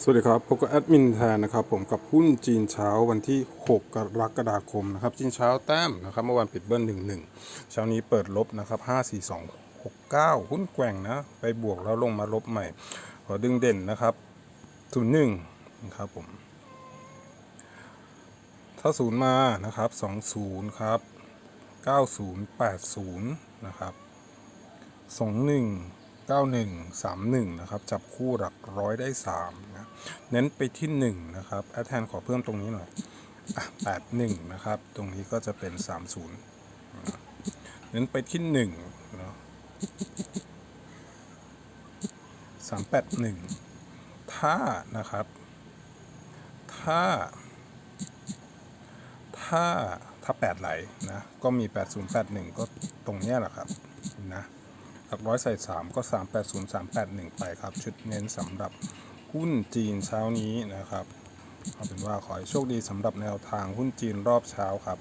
สวัสดีครับพบกับแอดมินแทนนะครับผมกับหุ้นจีนเช้าวันที่ 6 กรกฎาคมนะครับจีนเช้าแต้มนะครับเมื่อวานปิดเบิ้ล11เช้านี้เปิดลบนะครับ54269หุ้นแกว่งนะ ไปบวกแล้วลงมาลบใหม่ ขอดึงเด่นนะครับ01นย์หนึ่งนะครับผม ถ้าศูนย์มานะครับ20ครับ9080นะครับ21 91 31 นะครับ จับคู่หลักร้อยได้ 3 เน้นไปที่ 1 นะครับแอดแทนขอเพิ่มตรงนี้หน่อยอะ81นะครับ ตรงนี้ก็จะเป็น30นะเน้นไปที่1เนาะ381ถ้านะครับ ถ้า ถ้าถ้า8ไหลนะ ก็มี8081ก็ตรงเนี้ยแหละครับนะหลักร้อยใส่3ก็380 381ไปครับ ชุดเน้นสำหรับ หุ้นจีนเช้านี้นะครับเอาเป็นว่าขอให้โชคดีสำหรับแนวทางหุ้นจีนรอบเช้าครับ